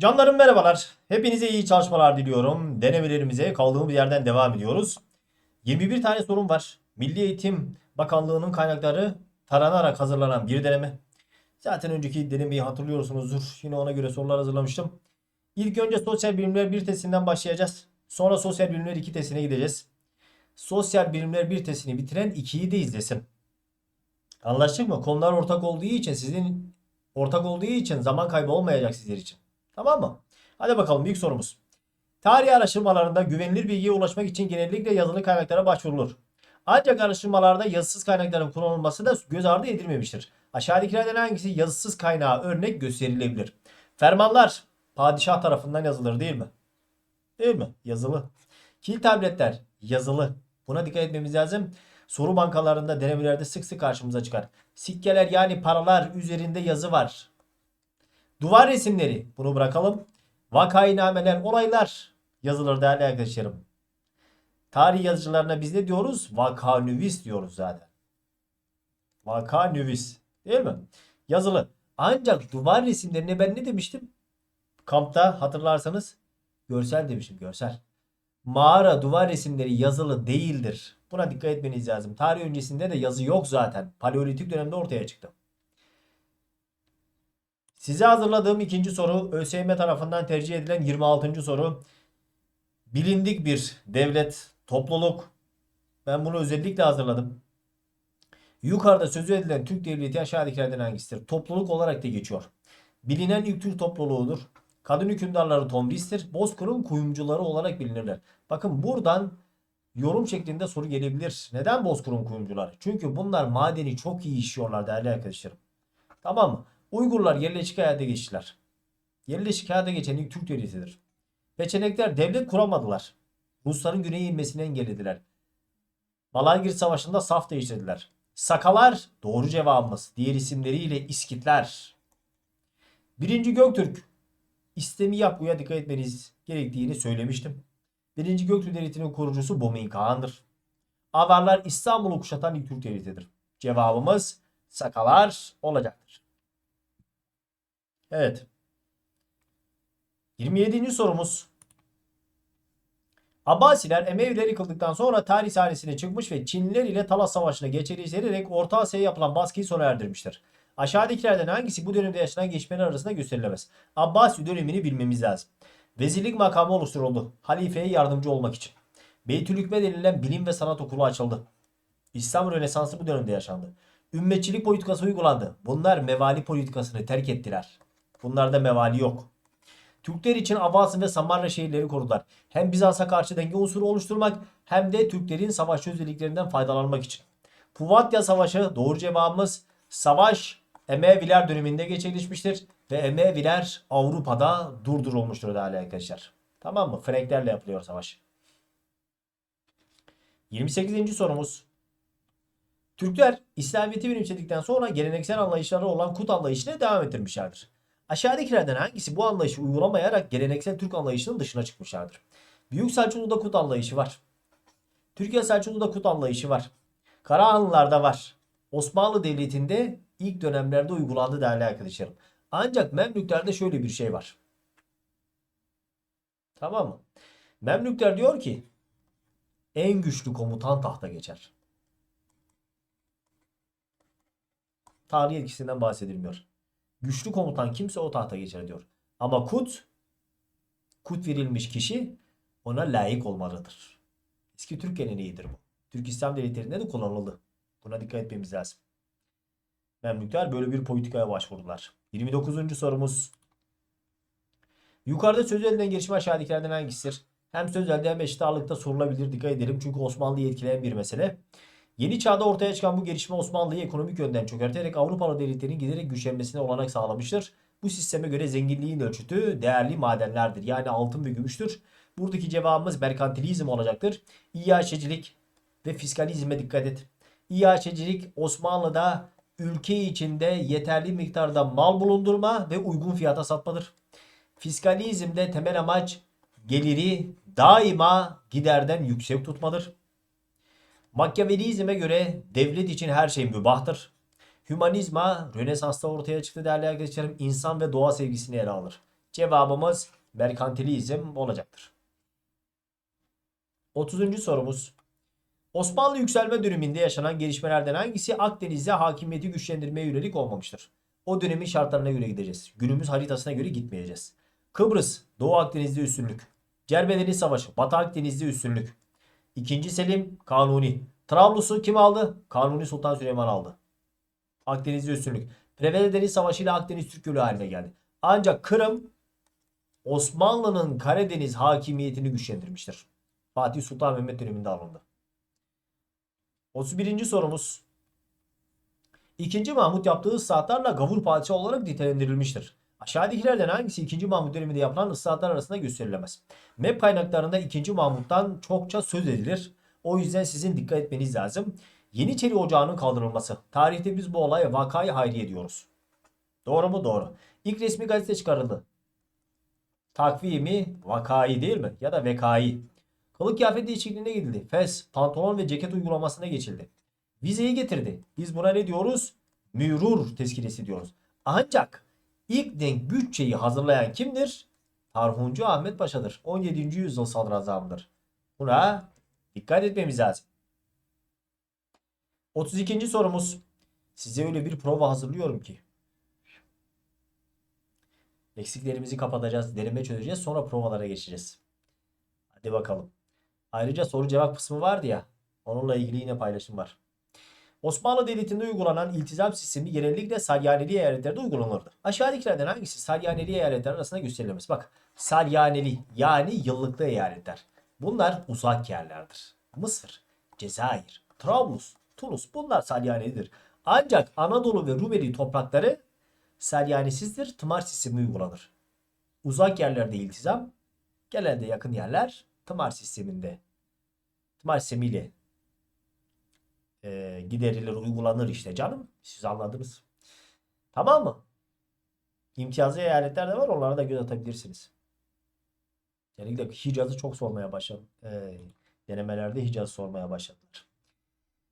Canlarım merhabalar. Hepinize iyi çalışmalar diliyorum. Denemelerimize kaldığımız yerden devam ediyoruz. 21 tane sorum var. Milli Eğitim Bakanlığı'nın kaynakları taranarak hazırlanan bir deneme. Zaten önceki denemeyi hatırlıyorsunuzdur. Yine ona göre sorular hazırlamıştım. İlk önce sosyal bilimler 1 testinden başlayacağız. Sonra sosyal bilimler 2 testine gideceğiz. Sosyal bilimler 1 testini bitiren 2'yi de izlesin. Anlaştık mı? Konular ortak olduğu için sizin ortak olduğu için zaman kaybı olmayacak sizler için. Tamam mı? Hadi bakalım ilk sorumuz. Tarih araştırmalarında güvenilir bilgiye ulaşmak için genellikle yazılı kaynaklara başvurulur. Ancak araştırmalarda yazısız kaynakların kullanılması da göz ardı edilmemiştir. Aşağıdakilerden hangisi yazısız kaynağa örnek gösterilebilir? Fermanlar padişah tarafından yazılır değil mi? Değil mi? Yazılı. Kil tabletler yazılı. Buna dikkat etmemiz lazım. Soru bankalarında denemelerde sık sık karşımıza çıkar. Sikkeler yani paralar üzerinde yazı var. Duvar resimleri bunu bırakalım. Vakainameler, olaylar yazılır değerli arkadaşlarım. Tarih yazıcılarına biz ne diyoruz? Vakanüvis diyoruz zaten. Vakanüvis. Değil mi? Yazılı. Ancak duvar resimlerine ben ne demiştim? Kampta hatırlarsanız görsel demiştim. Görsel. Mağara duvar resimleri yazılı değildir. Buna dikkat etmeniz lazım. Tarih öncesinde de yazı yok zaten. Paleolitik dönemde ortaya çıktı. Size hazırladığım ikinci soru ÖSYM tarafından tercih edilen 26. soru. Bilindik bir devlet, topluluk. Ben bunu özellikle hazırladım. Yukarıda sözü edilen Türk devleti aşağıdakilerden hangisidir? Topluluk olarak da geçiyor. Bilinen ilk Türk topluluğudur. Kadın hükümdarları Tomris'tir. Bozkır'ın kuyumcuları olarak bilinirler. Bakın buradan yorum şeklinde soru gelebilir. Neden Bozkır'ın kuyumcuları? Çünkü bunlar madeni çok iyi işliyorlar değerli arkadaşlarım. Tamam mı? Uygurlar yerleşik hayata geçtiler. Yerleşik hayata geçen ilk Türk devletidir. Peçenekler devlet kuramadılar. Rusların güneye inmesini engellediler. Malazgirt Savaşı'nda saf değiştirdiler. Sakalar doğru cevabımız. Diğer isimleriyle İskitler. Birinci Göktürk istemi yapmaya dikkat etmeniz gerektiğini söylemiştim. Birinci Göktürk Devleti'nin kurucusu Bomin Kağan'dır. Avarlar İstanbul'u kuşatan ilk Türk devletidir. Cevabımız Sakalar olacaktır. Evet. 27. sorumuz. Abbasiler Emeviler yıkıldıktan sonra tarih sahnesine çıkmış ve Çinliler ile Talas Savaşı'nı geçerek Orta Asya'ya yapılan baskıyı sona erdirmiştir. Aşağıdakilerden hangisi bu dönemde yaşanan gelişmeler arasında gösterilemez? Abbasi dönemini bilmemiz lazım. Vezirlik makamı oluşturuldu. Halifeye yardımcı olmak için. Beytülhükme denilen bilim ve sanat okulu açıldı. İslam Rönesansı bu dönemde yaşandı. Ümmetçilik politikası uygulandı. Bunlar mevali politikasını terk ettiler. Bunlarda mevali yok. Türkler için Abbas'ın ve Samarra şehirleri korudular. Hem Bizans'a karşı denge unsuru oluşturmak hem de Türklerin savaşçı özelliklerinden faydalanmak için. Puvatya Savaşı doğru cevabımız savaş Emeviler döneminde gerçekleşmiştir ve Emeviler Avrupa'da durdurulmuştur değerli arkadaşlar. Tamam mı? Frenklerle yapılıyor savaş. 28. sorumuz. Türkler İslamiyet'i benimsedikten sonra geleneksel anlayışları olan kut anlayışına devam ettirmişlerdir. Aşağıdakilerden hangisi bu anlayışı uygulamayarak geleneksel Türk anlayışının dışına çıkmışlardır? Büyük Selçuklu'da kut anlayışı var. Türkiye Selçuklu'da kut anlayışı var. Karahanlılar'da var. Osmanlı Devleti'nde ilk dönemlerde uygulandı değerli arkadaşlarım. Ancak Memlüklerde şöyle bir şey var. Tamam mı? Memlükler diyor ki en güçlü komutan tahta geçer. Tarih etkisinden bahsedilmiyor. Güçlü komutan kimse o tahta geçer diyor. Ama kut, kut verilmiş kişi ona layık olmalıdır. Eski Türk geleneğidir bu. Türk İslam devletlerinde de kullanıldı. Buna dikkat etmemiz lazım. Memlükler böyle bir politikaya başvurdular. 29. sorumuz. Yukarıda söz elinden gelişme aşağıdakilerden hangisidir? Hem sözelde hem eşit ağırlıkta sorulabilir. Dikkat edelim çünkü Osmanlı'yı etkileyen bir mesele. Yeni çağda ortaya çıkan bu gelişme Osmanlı'yı ekonomik yönden çökerterek Avrupalı devletlerin giderek güçlenmesine olanak sağlamıştır. Bu sisteme göre zenginliğin ölçütü değerli madenlerdir. Yani altın ve gümüştür. Buradaki cevabımız merkantilizm olacaktır. İHŞ'cilik ve fiskalizme dikkat et. İHŞ'cilik Osmanlı'da ülke içinde yeterli miktarda mal bulundurma ve uygun fiyata satmadır. Fiskalizmde temel amaç geliri daima giderden yüksek tutmadır. Makyavelizme göre devlet için her şey mübahtır. Hümanizma Rönesans'ta ortaya çıktı değerli arkadaşlarım insan ve doğa sevgisini ele alır. Cevabımız merkantilizm olacaktır. 30. sorumuz. Osmanlı yükselme döneminde yaşanan gelişmelerden hangisi Akdeniz'de hakimiyeti güçlendirmeye yönelik olmamıştır? O dönemin şartlarına göre gideceğiz. Günümüz haritasına göre gitmeyeceğiz. Kıbrıs, Doğu Akdeniz'de üstünlük. Cervedeniz Savaşı, Batı Akdeniz'de üstünlük. İkinci Selim, Kanuni. Trablus'u kim aldı? Kanuni Sultan Süleyman aldı. Akdeniz'de üstünlük. Prevede Deniz Savaşı ile Akdeniz Türk Gölü haline geldi. Ancak Kırım Osmanlı'nın Karadeniz hakimiyetini güçlendirmiştir. Fatih Sultan Mehmet döneminde alındı. 31. sorumuz. İkinci Mahmut yaptığı ıslahatlarla gavur padişah olarak nitelendirilmiştir. Aşağıdakilerden hangisi 2. Mahmut döneminde yapılan ıslahatlar arasında gösterilemez? MEP kaynaklarında 2. Mahmut'tan çokça söz edilir. O yüzden sizin dikkat etmeniz lazım. Yeniçeri Ocağı'nın kaldırılması. Tarihte biz bu olaya vakayı hayriye diyoruz. Doğru mu? Doğru. İlk resmi gazete çıkarıldı. Takvimi vakayı değil mi? Ya da vekayı. Kılık kıyafet değişikliğine gidildi. Fes, pantolon ve ceket uygulamasına geçildi. Vizeyi getirdi. Biz buna ne diyoruz? Mürur tezkiresi diyoruz. Ancak ilk denk bütçeyi hazırlayan kimdir? Tarhuncu Ahmet Paşa'dır. 17. yüzyıl sadrazamıdır. Buna dikkat etmemiz lazım. 32. sorumuz. Size öyle bir prova hazırlıyorum ki. Eksiklerimizi kapatacağız, deneme çözeceğiz, sonra provalara geçeceğiz. Hadi bakalım. Ayrıca soru cevap kısmı vardı ya. Onunla ilgili yine paylaşım var. Osmanlı Devleti'nde uygulanan iltizam sistemi genellikle Salyaneli eyaletlerde uygulanırdı. Aşağıdakilerden hangisi Salyaneli eyaletler arasında gösterilemez? Bak Salyaneli yani yıllıklı eyaletler. Bunlar uzak yerlerdir. Mısır, Cezayir, Trablus, Tunus bunlar Salyanelidir. Ancak Anadolu ve Rumeli toprakları Salyanisizdir. Tımar sistemi uygulanır. Uzak yerlerde iltizam, genelde yakın yerler tımar sisteminde. Tımar sistemiyle e, giderilir, uygulanır işte canım. Siz anladınız. Tamam mı? İmtiyazlı eyaletler de var. Onlara da göz atabilirsiniz. Genellikle Hicaz'ı çok sormaya başladı. E, denemelerde Hicaz'ı sormaya başladılar.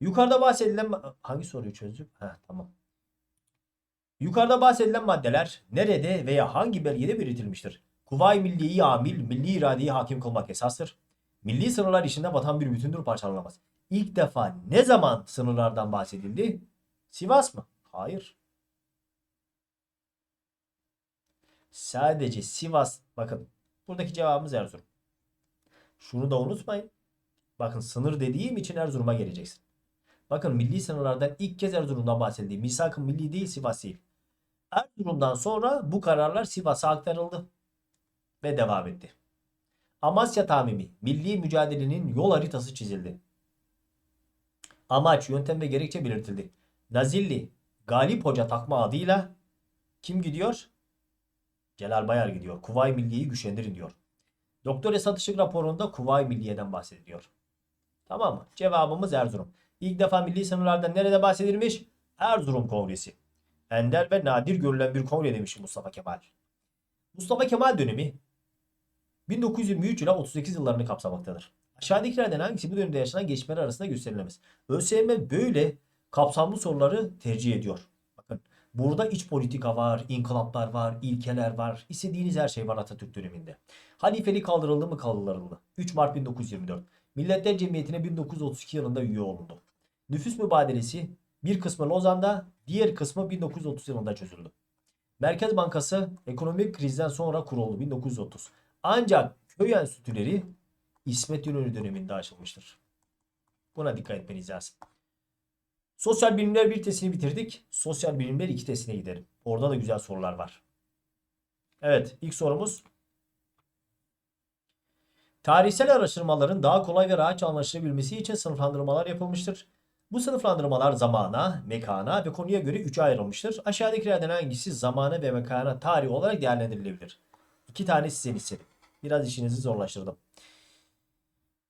Yukarıda bahsedilen hangi soruyu çözdük? Heh, tamam. Yukarıda bahsedilen maddeler nerede veya hangi belgede belirtilmiştir? Kuvayi Milliye'yi amil, milli iradeyi hakim kılmak esastır. Milli sınırlar içinde vatan bir bütündür parçalanamaz. İlk defa ne zaman sınırlardan bahsedildi? Sivas mı? Hayır. Sadece Sivas. Bakın buradaki cevabımız Erzurum. Şunu da unutmayın. Bakın sınır dediğim için Erzurum'a geleceksin. Bakın milli sınırlardan ilk kez Erzurum'dan bahsedildi. Misak-ı milli değil Sivas değil. Erzurum'dan sonra bu kararlar Sivas'a aktarıldı. Ve devam etti. Amasya Tamimi. Milli mücadelenin yol haritası çizildi. Amaç, yöntem ve gerekçe belirtildi. Nazilli, Galip Hoca takma adıyla kim gidiyor? Celal Bayar gidiyor. Kuvayi Milliye'yi güçlendirin diyor. Doktor Esat Işık raporunda Kuvayi Milliye'den bahsediliyor. Tamam mı? Cevabımız Erzurum. İlk defa milli sınırlardan nerede bahsedilmiş? Erzurum Kongresi. Ender ve nadir görülen bir kongre demiş Mustafa Kemal. Mustafa Kemal dönemi 1923 ile 38 yıllarını kapsamaktadır. Aşağıdakilerden hangisi bu dönemde yaşanan gelişmeler arasında gösterilemez? ÖSYM böyle kapsamlı soruları tercih ediyor. Bakın burada iç politika var, inkılaplar var, ilkeler var. İstediğiniz her şey var Atatürk döneminde. Halifelik kaldırıldı mı kaldırıldı. 3 Mart 1924. Milletler Cemiyeti'ne 1932 yılında üye olundu. Nüfus mübadelesi bir kısmı Lozan'da, diğer kısmı 1930 yılında çözüldü. Merkez Bankası ekonomik krizden sonra kuruldu 1930. Ancak köy enstitüleri İsmet İnönü döneminde açılmıştır. Buna dikkat etmeniz lazım. Sosyal bilimler bir testini bitirdik. Sosyal bilimler iki testine gidelim. Orada da güzel sorular var. Evet ilk sorumuz. Tarihsel araştırmaların daha kolay ve rahatça anlaşılabilmesi için sınıflandırmalar yapılmıştır. Bu sınıflandırmalar zamana, mekana ve konuya göre üçe ayrılmıştır. Aşağıdakilerden hangisi zamana ve mekana tarih olarak değerlendirilebilir? İki tane size istedim. Biraz işinizi zorlaştırdım.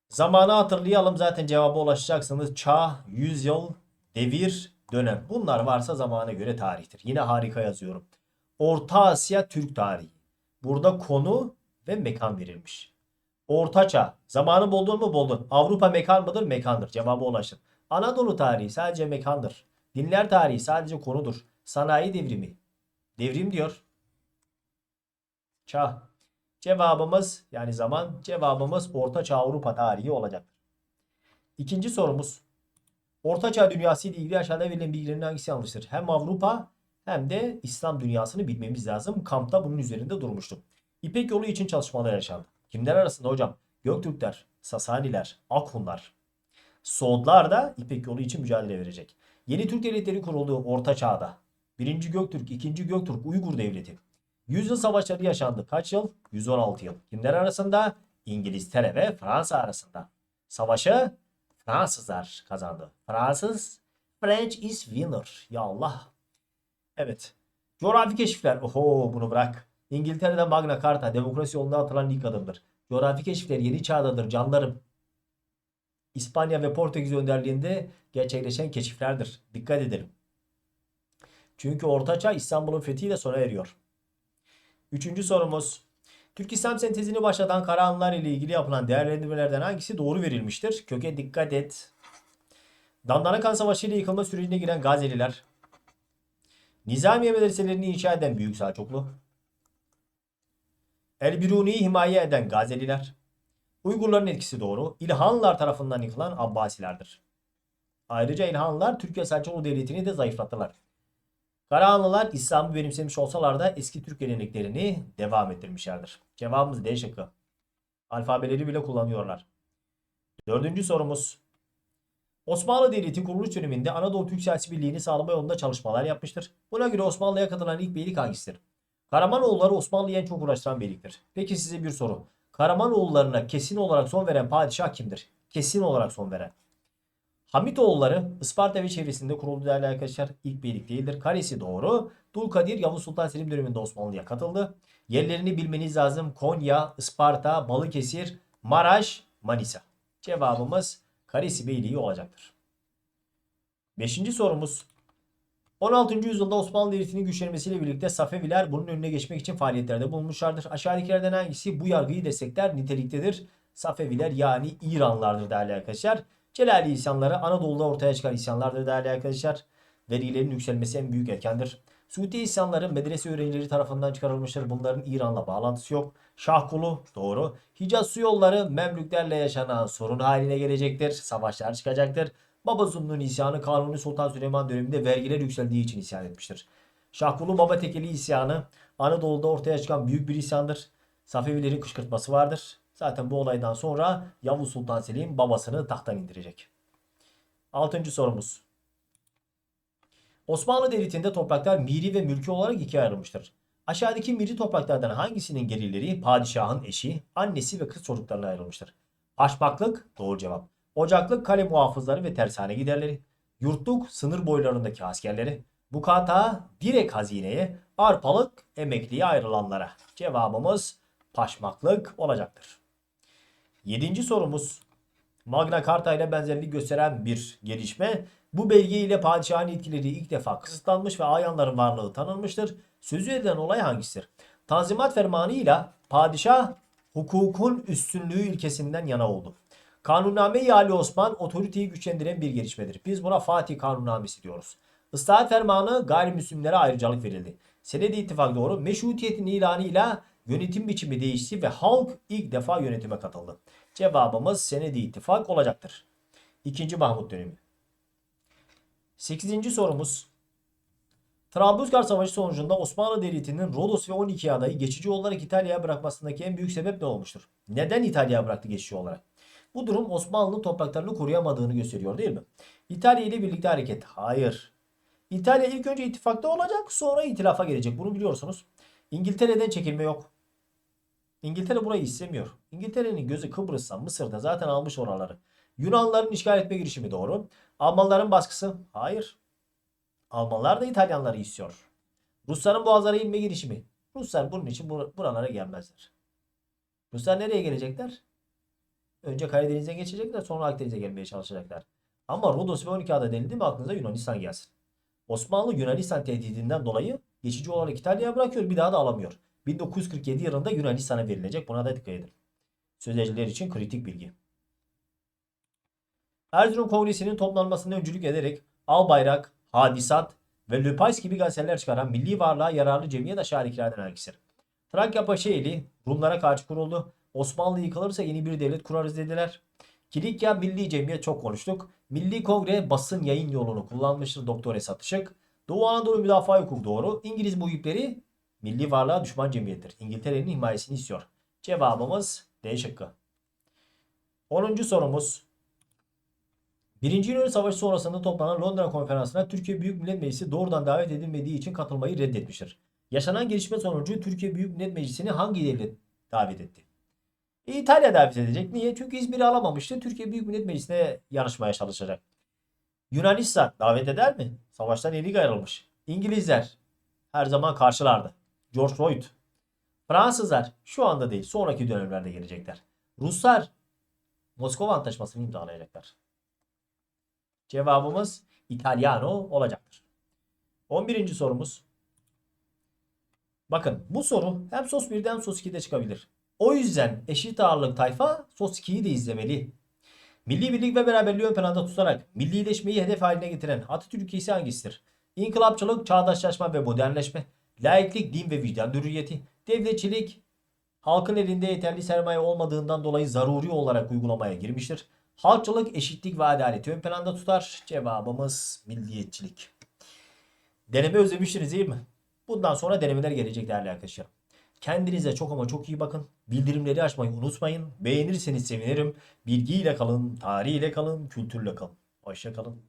Zamanı hatırlayalım zaten cevaba ulaşacaksınız. Çağ, yüzyıl, devir, dönem. Bunlar varsa zamana göre tarihtir. Yine harika yazıyorum. Orta Asya Türk tarihi. Burada konu ve mekan verilmiş. Orta Çağ. Zamanı buldun mu buldun. Avrupa mekan mıdır? Mekandır. Cevaba ulaştın. Anadolu tarihi sadece mekandır. Dinler tarihi sadece konudur. Sanayi devrimi. Devrim diyor. Çağ. Cevabımız yani zaman cevabımız Orta Çağ Avrupa tarihi olacaktır. İkinci sorumuz. Orta Çağ dünyası ile ilgili aşağıda verilen bilgilerin hangisi yanlıştır? Hem Avrupa hem de İslam dünyasını bilmemiz lazım. Kampta bunun üzerinde durmuştum. İpek yolu için çalışmalar yaşandı. Kimler arasında hocam? Göktürkler, Sasaniler, Akhunlar. Soğutlar da İpek yolu için mücadele verecek. Yeni Türk devletleri kurulduğu Orta Çağ'da. 1. Göktürk, 2. Göktürk, Uygur Devleti. Yüzyıl savaşları yaşandı. Kaç yıl? 116 yıl. Kimler arasında? İngiltere ve Fransa arasında. Savaşı Fransızlar kazandı. Fransız French is winner. Ya Allah. Evet. Coğrafi keşifler. Oho bunu bırak. İngiltere'de Magna Carta demokrasi yolunda atılan ilk adımdır. Coğrafi keşifler yeni çağdadır canlarım. İspanya ve Portekiz önderliğinde gerçekleşen keşiflerdir. Dikkat edelim. Çünkü Ortaçağ İstanbul'un fethiyle sona eriyor. Üçüncü sorumuz. Türk İslam sentezini başlatan Karahanlılar ile ilgili yapılan değerlendirmelerden hangisi doğru verilmiştir? Köke dikkat et. Dandanakan Savaşı ile yıkılma sürecine giren Gazeliler. Nizamiye medreselerini inşa eden Büyük Selçuklu. El-Biruni'yi himaye eden Gazeliler. Uygurların etkisi doğru. İlhanlılar tarafından yıkılan Abbasilerdir. Ayrıca İlhanlılar Türkiye Selçuklu Devleti'ni de zayıflattılar. Karahanlılar İslam'ı benimsemiş olsalar da eski Türk geleneklerini devam ettirmişlerdir. Cevabımız D şıkkı. Alfabeleri bile kullanıyorlar. Dördüncü sorumuz. Osmanlı Devleti kuruluş döneminde Anadolu Türk siyasi birliğini sağlama yolunda çalışmalar yapmıştır. Buna göre Osmanlı'ya katılan ilk beylik hangisidir? Karamanoğulları Osmanlı'yı en çok uğraştıran beyliktir. Peki size bir soru. Karamanoğullarına kesin olarak son veren padişah kimdir? Kesin olarak son veren. Hamitoğulları Isparta ve çevresinde kuruldu değerli arkadaşlar. İlk beylik değildir. Karesi doğru. Dulkadir Yavuz Sultan Selim döneminde Osmanlı'ya katıldı. Yerlerini bilmeniz lazım. Konya, Isparta, Balıkesir, Maraş, Manisa. Cevabımız Karesi Beyliği olacaktır. Beşinci sorumuz. 16. yüzyılda Osmanlı Devleti'nin güçlenmesiyle birlikte Safeviler bunun önüne geçmek için faaliyetlerde bulunmuşlardır. Aşağıdakilerden hangisi bu yargıyı destekler niteliktedir? Safeviler yani İranlardır değerli arkadaşlar. Celali isyanları Anadolu'da ortaya çıkan isyanlardır değerli arkadaşlar. Vergilerin yükselmesi en büyük etkendir. Suudi isyanları medrese öğrencileri tarafından çıkarılmıştır. Bunların İran'la bağlantısı yok. Şahkulu doğru. Hicaz su yolları Memlüklerle yaşanan sorun haline gelecektir. Savaşlar çıkacaktır. Baba Zumlu'nun isyanı Kanuni Sultan Süleyman döneminde vergiler yükseldiği için isyan etmiştir. Şahkulu Baba Tekeli isyanı Anadolu'da ortaya çıkan büyük bir isyandır. Safevilerin kışkırtması vardır. Zaten bu olaydan sonra Yavuz Sultan Selim babasını tahttan indirecek. Altıncı sorumuz. Osmanlı Devleti'nde topraklar miri ve mülki olarak ikiye ayrılmıştır. Aşağıdaki miri topraklardan hangisinin gelirleri padişahın eşi, annesi ve kız çocuklarına ayrılmıştır? Paşmaklık doğru cevap. Ocaklık kale muhafızları ve tersane giderleri. Yurtluk sınır boylarındaki askerleri. Bukata direkt hazineye, arpalık emekliye ayrılanlara. Cevabımız paşmaklık olacaktır. Yedinci sorumuz. Magna Carta ile benzerlik gösteren bir gelişme. Bu belge ile padişahın etkileri ilk defa kısıtlanmış ve ayanların varlığı tanınmıştır. Sözü edilen olay hangisidir? Tanzimat Fermanı ile padişah hukukun üstünlüğü ilkesinden yana oldu. Kanunname-i Ali Osman otoriteyi güçlendiren bir gelişmedir. Biz buna Fatih Kanunnamesi diyoruz. Islahat Fermanı gayrimüslimlere ayrıcalık verildi. Senedi ittifak doğru meşrutiyetin ilanıyla yönetim biçimi değişti ve halk ilk defa yönetime katıldı. Cevabımız Senedi ittifak olacaktır. İkinci Mahmut dönemi. Sekizinci sorumuz. Trablusgar Savaşı sonucunda Osmanlı Devleti'nin Rodos ve 12 adayı geçici olarak İtalya'ya bırakmasındaki en büyük sebep ne olmuştur? Neden İtalya'ya bıraktı geçici olarak? Bu durum Osmanlı'nın topraklarını koruyamadığını gösteriyor değil mi? İtalya ile birlikte hareket. Hayır. İtalya ilk önce ittifakta olacak sonra itilafa gelecek. Bunu biliyorsunuz. İngiltere'den çekilme yok. İngiltere burayı istemiyor. İngiltere'nin gözü Kıbrıs'ta, Mısır'da zaten almış oraları. Yunanların işgal etme girişimi doğru. Almanların baskısı? Hayır. Almanlar da İtalyanları istiyor. Rusların boğazlara inme girişimi. Ruslar bunun için bur- buralara gelmezler. Ruslar nereye gelecekler? Önce Karadeniz'e geçecekler sonra Akdeniz'e gelmeye çalışacaklar. Ama Rodos ve 12 ada denildi mi aklınıza Yunanistan gelsin. Osmanlı Yunanistan tehdidinden dolayı geçici olarak İtalya'ya bırakıyor bir daha da alamıyor. 1947 yılında Yunanistan'a verilecek buna da dikkat edin. Sözleşmeler için kritik bilgi. Erzurum Kongresi'nin toplanmasına öncülük ederek Albayrak, Hadisat ve Löpays gibi gazeteler çıkaran milli varlığa yararlı cemiyet aşağıdakilerden hangisidir? Trakya Paşaeli Rumlara karşı kuruldu. Osmanlı yıkılırsa yeni bir devlet kurarız dediler. Kilikya Milli Cemiyet çok konuştuk. Milli Kongre basın yayın yolunu kullanmıştır Doktor Esat Işık. Doğu Anadolu Müdafaa Hukuku doğru. İngiliz muhipleri milli varlığa düşman cemiyettir. İngiltere'nin himayesini istiyor. Cevabımız D şıkkı. 10. sorumuz. Birinci Yunan Savaşı sonrasında toplanan Londra Konferansı'na Türkiye Büyük Millet Meclisi doğrudan davet edilmediği için katılmayı reddetmiştir. Yaşanan gelişme sonucu Türkiye Büyük Millet Meclisi'ni hangi devlet davet etti? İtalya davet edecek. Niye? Çünkü İzmir'i alamamıştı. Türkiye Büyük Millet Meclisi'ne yarışmaya çalışacak. Yunanistan davet eder mi? Savaştan eli ayrılmış. İngilizler her zaman karşılardı. George Floyd. Fransızlar şu anda değil sonraki dönemlerde gelecekler. Ruslar Moskova Antlaşması'nı imzalayacaklar. Cevabımız İtalyano olacaktır. 11. sorumuz. Bakın bu soru hem sos 1'de hem sos 2'de çıkabilir. O yüzden eşit ağırlık tayfa sos 2'yi de izlemeli. Milli birlik ve beraberliği ön planda tutarak millileşmeyi hedef haline getiren Atatürk ülkesi hangisidir? İnkılapçılık, çağdaşlaşma ve modernleşme, laiklik, din ve vicdan hürriyeti, devletçilik, halkın elinde yeterli sermaye olmadığından dolayı zaruri olarak uygulamaya girmiştir. Halkçılık, eşitlik ve adaleti ön planda tutar. Cevabımız milliyetçilik. Deneme özlemiştiniz değil mi? Bundan sonra denemeler gelecek değerli arkadaşlar. Kendinize çok ama çok iyi bakın. Bildirimleri açmayı unutmayın. Beğenirseniz sevinirim. Bilgiyle kalın, tarihiyle kalın, kültürle kalın. Hoşça kalın.